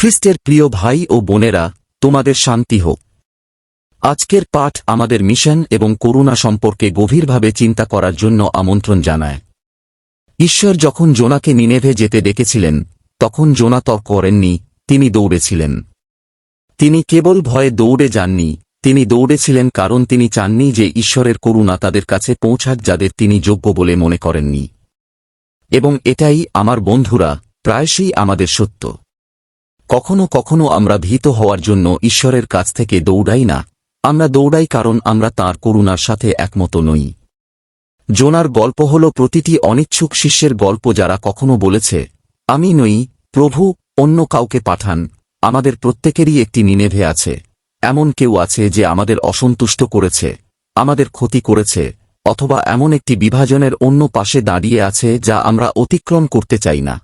খ্রিস্টের প্রিয় ভাই ও বোনেরা, তোমাদের শান্তি হোক। আজকের পাঠ আমাদের মিশন এবং করুণা সম্পর্কে গভীরভাবে চিন্তা করার জন্য আমন্ত্রণ জানায়। ঈশ্বর যখন জোনাকে নিনেভে যেতে ডেকেছিলেন তখন জোনা তর্ক করেননি, তিনি দৌড়েছিলেন। তিনি কেবল ভয়ে দৌড়ে যাননি, তিনি দৌড়েছিলেন কারণ তিনি চাননি যে ঈশ্বরের করুণা তাদের কাছে পৌঁছাক যাদের তিনি যোগ্য বলে মনে করেননি। এবং এটাই আমার বন্ধুরা, প্রায়শই আমাদের সত্য। কখনো কখনো আমরা ভীত হওয়ার জন্য ঈশ্বরের কাছ থেকে দৌড়াই না। আমরা দৌড়াই কারণ আমরা তার করুণার সাথে একমত নই। জোনার গল্প হল প্রতিটি অনিচ্ছুক শিষ্যের গল্প যারা কখনো বলেছে, আমি নই, প্রভু, অন্য কাউকে পাঠান, আমাদের প্রত্যেকেরই একটি নিনেভে আছে। এমন কেউ আছে যে আমাদের অসন্তুষ্ট করেছে, আমাদের ক্ষতি করেছে, অথবা এমন একটি বিভাজনের অন্য পাশে দাঁড়িয়ে আছে যা আমরা অতিক্রম করতে চাই না।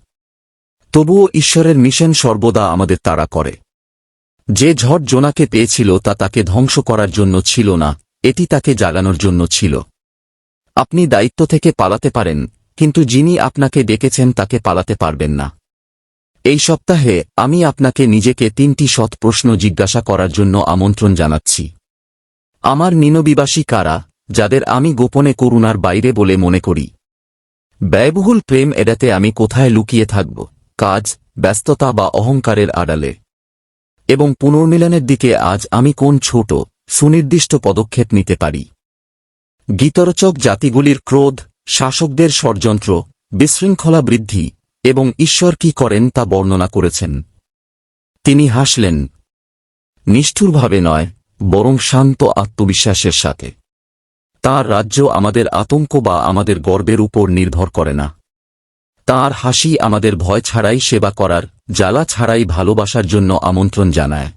তবুও ঈশ্বরের মিশন সর্বদা আমাদের তাড়া করে। যে ঝড় জোনাকে পেয়েছিল তা তাকে ধ্বংস করার জন্য ছিল না, এটি তাকে জাগানোর জন্য ছিল। আপনি দায়িত্ব থেকে পালাতে পারেন, কিন্তু যিনি আপনাকে ডেকেছেন তাকে পালাতে পারবেন না। এই সপ্তাহে আমি আপনাকে নিজেকে তিনটি সৎ প্রশ্ন জিজ্ঞাসা করার জন্য আমন্ত্রণ জানাচ্ছি। আমার নিনবিবাসী কারা, যাদের আমি গোপনে করুণার বাইরে বলে মনে করি? ব্যয়বহুল প্রেম এড়াতে আমি কোথায় লুকিয়ে থাকব? কাজ, ব্যস্ততা বা অহংকারের আড়ালে। এবং পুনর্মিলনের দিকে আজ আমি কোন ছোট, সুনির্দিষ্ট পদক্ষেপ নিতে পারি? গীতরচক জাতিগুলির ক্রোধ, শাসকদের ষড়যন্ত্র, বিশৃঙ্খলা বৃদ্ধি এবং ঈশ্বর কি করেন তা বর্ণনা করেছেন। তিনি হাসলেন, নিষ্ঠুরভাবে নয়, বরং শান্ত আত্মবিশ্বাসের সাথে। তার রাজ্য আমাদের আতঙ্ক বা আমাদের গর্বের উপর নির্ভর করে না। তার হাসি আমাদের ভয় ছাড়াই সেবা করার, জ্বালা ছাড়াই ভালোবাসার জন্য আমন্ত্রণ জানায়।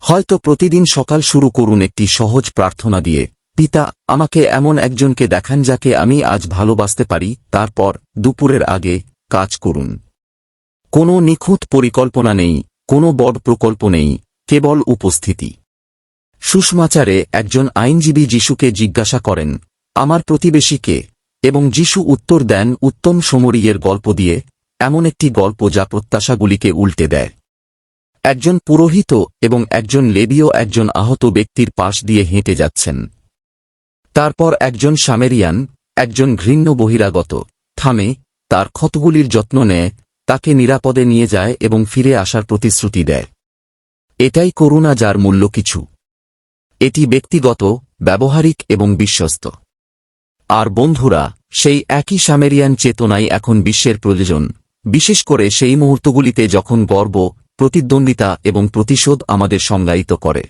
হয়তো প্রতিদিন সকাল শুরু করুন একটি সহজ প্রার্থনা দিয়ে, পিতা, আমাকে এমন একজনকে দেখান যাকে আমি আজ ভালোবাসতে পারি, তারপর দুপুরের আগে কাজ করুন। কোনো নিখুঁত পরিকল্পনা নেই, কোনো বড় প্রকল্প নেই, কেবল উপস্থিতি। সুষমাচারে একজন আইনজীবী যিশুকে জিজ্ঞাসা করেন, আমার প্রতিবেশী কে? এবং যিশু উত্তর দেন, উত্তম সমরিয়ের গল্প দিয়ে, এমন একটি গল্প যা প্রত্যাশাগুলিকে উল্টে দেয়। একজন পুরোহিত এবং একজন লেবীয় একজন আহত ব্যক্তির পাশ দিয়ে হেঁটে যাচ্ছেন। তারপর একজন সামেরিয়ান, একজন ঘৃণ্য বহিরাগত, থামে, তার ক্ষতগুলির যত্ন নেয়, তাকে নিরাপদে নিয়ে যায় এবং ফিরে আসার প্রতিশ্রুতি দেয়। এটাই করুণা যার মূল্য কিছু। এটি ব্যক্তিগত, ব্যবহারিক এবং বিশ্বস্ত। আর বন্ধুরা, সেই একই সামেরিয়ান চেতনাই এখন বিশ্বের প্রয়োজন। বিশেষ করে সেই মুহূর্তগুলিতে যখন গর্ব, প্রতিদ্বন্দ্বিতা এবং প্রতিশোধ আমাদের সংজ্ঞায়িত করে।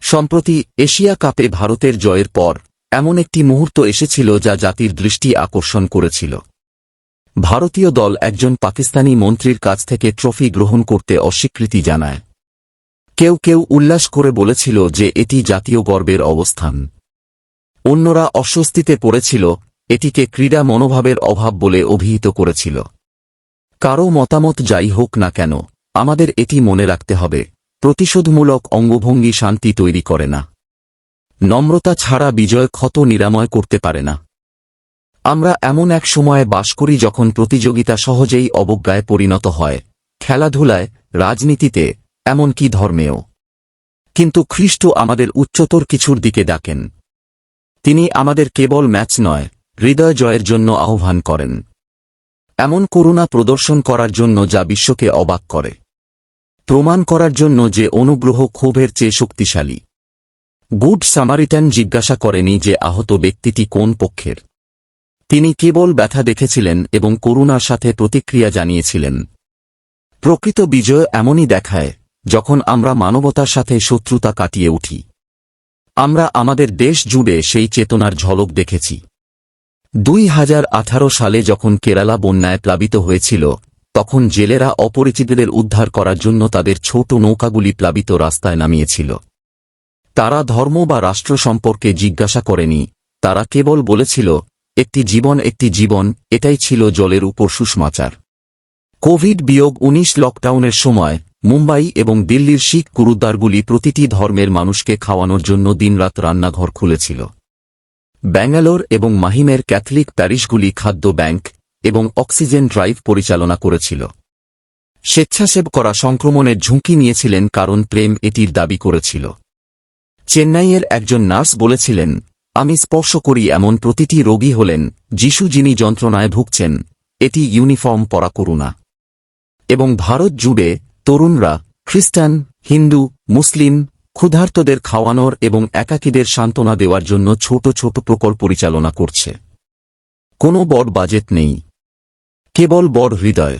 সম্প্রতি এশিয়া কাপে ভারতের জয়ের পর, এমন একটি মুহূর্ত এসেছিল যা জাতির দৃষ্টি আকর্ষণ করেছিল। ভারতীয় দল একজন পাকিস্তানি মন্ত্রীর কাছ থেকে ট্রফি গ্রহণ করতে অস্বীকৃতি জানায়। কেউ কেউ উল্লাস করে বলেছিল যে এটি জাতীয় গর্বের অবস্থান। অন্যরা অস্বস্তিতে পড়েছিল, এটিকে ক্রীড়া মনোভাবের অভাব বলে অভিহিত করেছিল। কারও মতামত যাই হোক না কেন, আমাদের এটি মনে রাখতে হবে, প্রতিশোধমূলক অঙ্গভঙ্গি শান্তি তৈরি করে না। নম্রতা ছাড়া বিজয় ক্ষত নিরাময় করতে পারে না। আমরা এমন এক সময়ে বাস করি যখন প্রতিযোগিতা সহজেই অবজ্ঞায় পরিণত হয়, খেলাধুলায়, রাজনীতিতে, এমনকি ধর্মেও। কিন্তু খ্রিস্ট আমাদের উচ্চতর কিছুর দিকে ডাকেন। তিনি আমাদের কেবল ম্যাচ নয়, হৃদয় জয়ের জন্য আহ্বান করেন। এমন করুণা প্রদর্শন করার জন্য যা বিশ্বকে অবাক করে। প্রমাণ করার জন্য যে অনুগ্রহ ক্ষোভের চেয়ে শক্তিশালী। গুড সামারিটান জিজ্ঞাসা করেনি যে আহত ব্যক্তিটি কোন পক্ষের। তিনি কেবল ব্যথা দেখেছিলেন এবং করুণার সাথে প্রতিক্রিয়া জানিয়েছিলেন। প্রকৃত বিজয় এমনই দেখায় যখন আমরা মানবতার সাথে শত্রুতা কাটিয়ে উঠি। আমরা আমাদের দেশ জুড়ে সেই চেতনার ঝলক দেখেছি। দুই হাজার আঠারো সালে যখন কেরালা বন্যায় প্লাবিত হয়েছিল, তখন জেলেরা অপরিচিতদের উদ্ধার করার জন্য তাদের ছোট নৌকাগুলি প্লাবিত রাস্তায় নামিয়েছিল। তারা ধর্ম বা রাষ্ট্র সম্পর্কে জিজ্ঞাসা করেনি, তারা কেবল বলেছিল, একটি জীবন একটি জীবন, এটাই ছিল জলের উপর সুষমাচার। কোভিড বিয়োগ উনিশ লকডাউনের সময় মুম্বাই এবং দিল্লির শিখ গুরুদ্বারগুলি প্রতিটি ধর্মের মানুষকে খাওয়ানোর জন্য দিনরাত রান্নাঘর খুলেছিল। ব্যাঙ্গালোর এবং মাহিমের ক্যাথলিক প্যারিশগুলি খাদ্য ব্যাংক এবং অক্সিজেন ড্রাইভ পরিচালনা করেছিল। স্বেচ্ছাসেব করা সংক্রমণের ঝুঁকি নিয়েছিলেন কারণ প্রেম এটির দাবি করেছিল। চেন্নাইয়ের একজন নার্স বলেছিলেন, আমি স্পর্শ করি এমন প্রতিটি রোগী হলেন যিশু যিনি যন্ত্রণায় ভুগছেন, এটি ইউনিফর্ম পরা করুণা। এবং ভারত জুড়ে তরুণরা, খ্রিস্টান, হিন্দু, মুসলিম, ক্ষুধার্তদের খাওয়ানোর এবং একাকীদের সান্ত্বনা দেওয়ার জন্য ছোট ছোট প্রকল্প পরিচালনা করছে। কোনো বড় বাজেট নেই। কেবল বড় হৃদয়।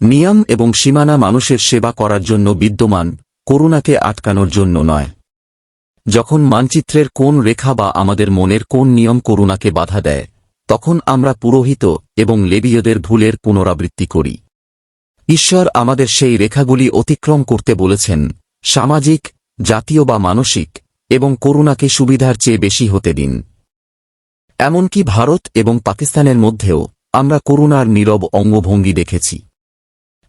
নিয়ম এবং সীমানা মানুষের সেবা করার জন্য বিদ্যমান, করুণাকে আটকানোর জন্য নয়। যখন মানচিত্রের কোন রেখা বা আমাদের মনের কোন নিয়ম করুণাকে বাধা দেয়, তখন আমরা পুরোহিত এবং লেবীয়দের ভুলের পুনরাবৃত্তি করি। ঈশ্বর আমাদের সেই রেখাগুলি অতিক্রম করতে বলেছেন, সামাজিক, জাতীয় বা মানসিক, এবং করুণাকে সুবিধার চেয়ে বেশি হতে দিন। এমনকি ভারত এবং পাকিস্তানের মধ্যেও আমরা করুণার নীরব অঙ্গভঙ্গি দেখেছি।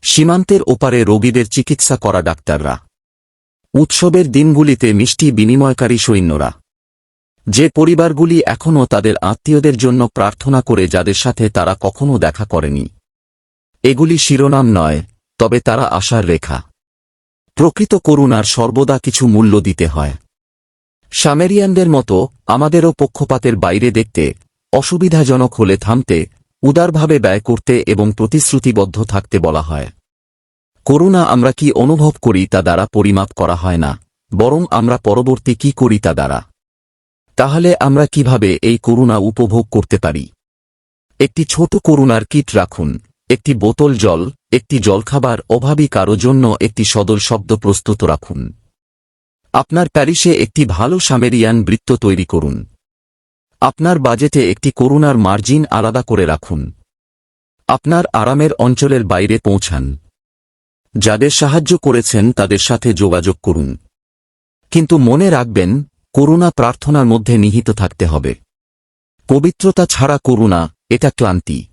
সীমান্তের ওপারে রোগীদের চিকিৎসা করা ডাক্তাররা। উৎসবের দিনগুলিতে মিষ্টি বিনিময়কারী সৈন্যরা। যে পরিবারগুলি এখনও তাদের আত্মীয়দের জন্য প্রার্থনা করে যাদের সাথে তারা কখনো দেখা করেনি। এগুলি শিরোনাম নয়, তবে তারা আশার রেখা। প্রকৃত করুণার সর্বদা কিছু মূল্য দিতে হয়। সামেরিয়ানদের মতো আমাদেরও পক্ষপাতের বাইরে দেখতে, অসুবিধাজনক হলে থামতে, উদারভাবে ব্যয় করতে এবং প্রতিশ্রুতিবদ্ধ থাকতে বলা হয়। করুণা আমরা কি অনুভব করি তা দ্বারা পরিমাপ করা হয় না, বরং আমরা পরবর্তী কি করি তা দ্বারা। তাহলে আমরা কীভাবে এই করুণা উপভোগ করতে পারি? একটি ছোট করুণার কিট রাখুন। একটি বোতল জল, একটি জলখাবার, অভাবী কারও জন্য একটি সদল শব্দ প্রস্তুত রাখুন। আপনার প্যারিসে একটি ভালো সামেরিয়ান বৃত্ত তৈরি করুন। আপনার বাজেটে একটি করুণার মার্জিন আলাদা করে রাখুন। আপনার আরামের অঞ্চলের বাইরে পৌঁছান। যাদের সাহায্য করেছেন তাদের সাথে যোগাযোগ করুন। কিন্তু মনে রাখবেন, করুণা প্রার্থনার মধ্যে নিহিত থাকতে হবে। পবিত্রতা ছাড়া করুণা, এটা ক্লান্তি।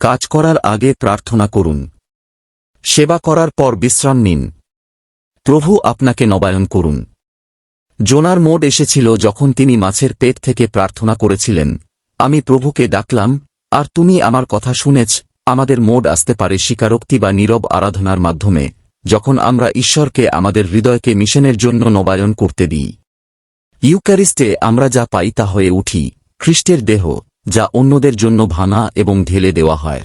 কাজ করার আগে প্রার্থনা করুন। সেবা করার পর বিশ্রাম নিন। প্রভু আপনাকে নবায়ন করুন। জোনার মোড এসেছিল যখন তিনি মাছের পেট থেকে প্রার্থনা করেছিলেন, আমি প্রভুকে ডাকলাম, আর তুমি আমার কথা শুনেছ, আমাদের মোড আসতে পারে স্বীকারোক্তি বা নীরব আরাধনার মাধ্যমে, যখন আমরা ঈশ্বরকে আমাদের হৃদয়কে মিশনের জন্য নবায়ন করতে দিই। ইউক্যারিস্টে আমরা যা পাই তা হয়ে উঠি, খ্রিস্টের দেহ। যা অন্যদের জন্য ভানা এবং ঢেলে দেওয়া হয়।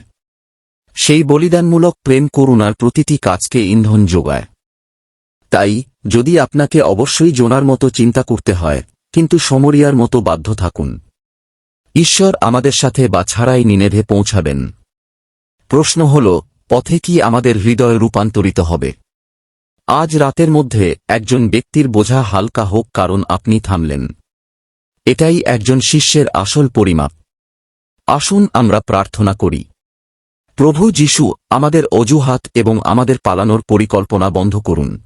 সেই বলিদানমূলক প্রেম করুণার প্রতিটি কাজকে ইন্ধন যোগায়। তাই, যদি আপনাকে অবশ্যই জোনার মতো চিন্তা করতে হয়, কিন্তু সমরিয়ার মতো বাধ্য থাকুন। ঈশ্বর আমাদের সাথে বা ছাড়াই নিনেভে পৌঁছাবেন। প্রশ্ন হল, পথে কি আমাদের হৃদয় রূপান্তরিত হবে? আজ রাতের মধ্যে একজন ব্যক্তির বোঝা হালকা হোক কারণ আপনি থামলেন। এটাই একজন শিষ্যের আসল পরিমাপ। আসুন আমরা প্রার্থনা করি। প্রভু যিশু, আমাদের অজুহাত এবং আমাদের পালানোর পরিকল্পনা বন্ধ করুন।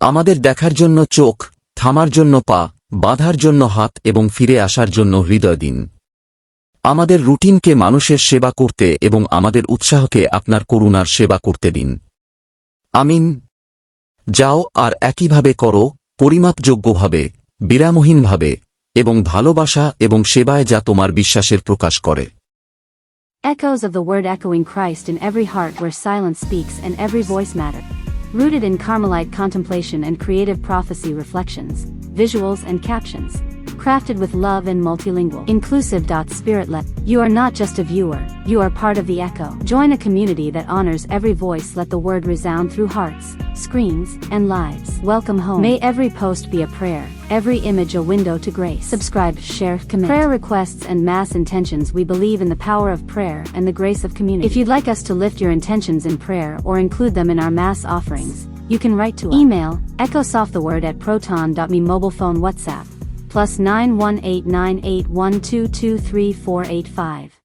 আমাদের দেখার জন্য চোখ, থামার জন্য পা, বাঁধার জন্য হাত এবং ফিরে আসার জন্য হৃদয় দিন। আমাদের রুটিনকে মানুষের সেবা করতে এবং আমাদের উৎসাহকে আপনার করুণার সেবা করতে দিন। আমিন। যাও আর একইভাবে করো, পরিমাপযোগ্যভাবে, বিরামহীনভাবে এবং ভালোবাসা এবং সেবায় যা তোমার বিশ্বাসের প্রকাশ করে Echoes of the word echoing Christ in every heart where silence speaks and every voice matter. Rooted in Carmelite contemplation and creative prophecy reflections, visuals and captions. Crafted with love and multilingual. Inclusive. Spirit led. You are not just a viewer, you are part of the echo. Join a community that honors every voice. Let the word resound through hearts, screens, and lives. Welcome home. May every post be a prayer, every image a window to grace. Subscribe, share, commit. Prayer requests and mass intentions. We believe in the power of prayer and the grace of community. If you'd like us to lift your intentions in prayer or include them in our mass offerings, you can write to us. Email echosofttheword at proton.me mobile phone WhatsApp plus 9189812238485.